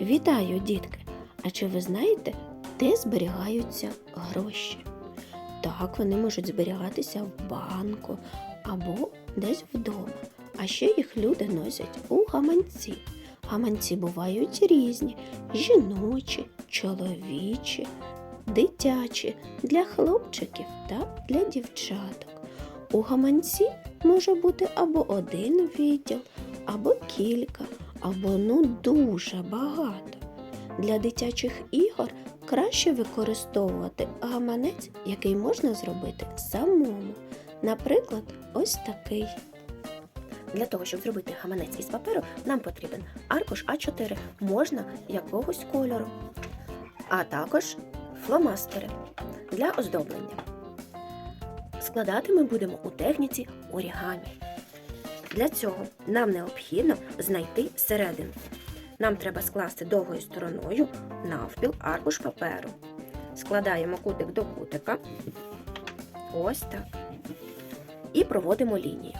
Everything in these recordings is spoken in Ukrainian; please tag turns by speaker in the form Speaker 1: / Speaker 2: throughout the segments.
Speaker 1: Вітаю, дітки! А чи ви знаєте, де зберігаються гроші? Так, вони можуть зберігатися в банку або десь вдома. А ще їх люди носять у гаманці. Гаманці бувають різні: жіночі, чоловічі, дитячі, для хлопчиків та для дівчаток. У гаманці може бути або один відділ, або кілька, або ну дуже багато. Для дитячих ігор краще використовувати гаманець, який можна зробити самому. Наприклад, ось такий. Для того, щоб зробити гаманець із паперу, нам потрібен аркуш А4, можна якогось кольору, а також фломастери для оздоблення. Складати ми будемо у техніці орігамі. Для цього нам необхідно знайти середину. Нам треба скласти довгою стороною навпіл аркуш паперу. Складаємо кутик до кутика. Ось так. І проводимо лінію.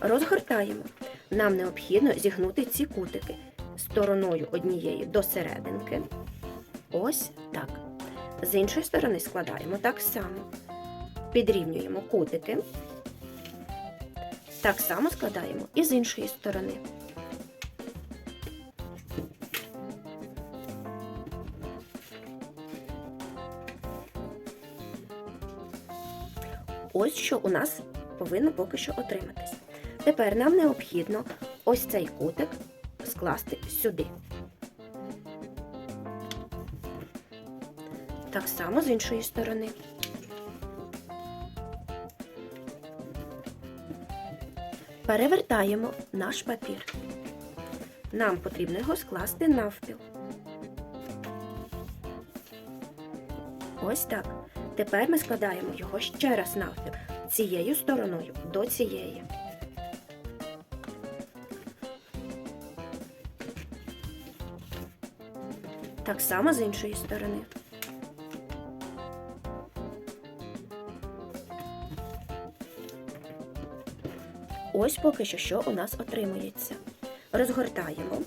Speaker 1: Розгортаємо. Нам необхідно зігнути ці кутики стороною однієї до серединки. Ось так. З іншої сторони складаємо так само. Підрівнюємо кутики. Так само складаємо і з іншої сторони. Ось що у нас повинно поки що отриматись. Тепер нам необхідно ось цей кутик скласти сюди. Так само з іншої сторони. Перевертаємо наш папір. Нам потрібно його скласти навпіл. Ось так. Тепер ми складаємо його ще раз навпіл цією стороною до цієї. Так само з іншої сторони. Ось поки що що у нас отримується. Розгортаємо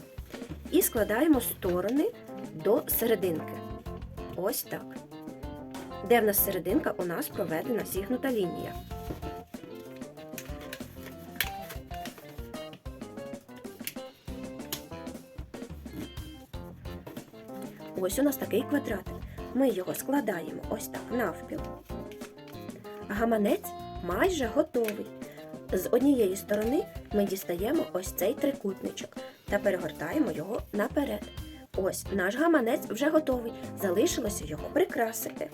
Speaker 1: і складаємо сторони до серединки. Ось так. Де в нас серединка, у нас проведена зігнута лінія. Ось у нас такий квадратик. Ми його складаємо ось так навпіл. Гаманець майже готовий. З однієї сторони ми дістаємо ось цей трикутничок та перегортаємо його наперед. Ось наш гаманець вже готовий. Залишилося його прикрасити.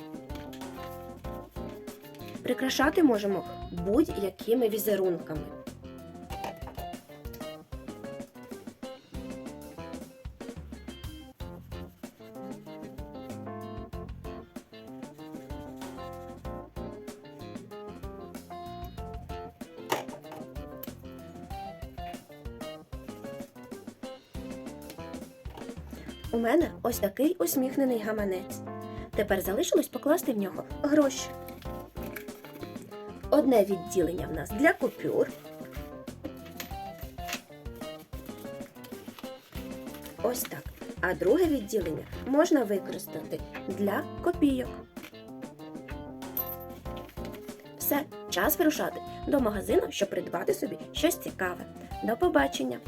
Speaker 1: Прикрашати можемо будь-якими візерунками. У мене ось такий усміхнений гаманець. Тепер залишилось покласти в нього гроші. Одне відділення в нас для купюр. Ось так. А друге відділення можна використати для копійок. Все, час вирушати до магазину, щоб придбати собі щось цікаве. До побачення!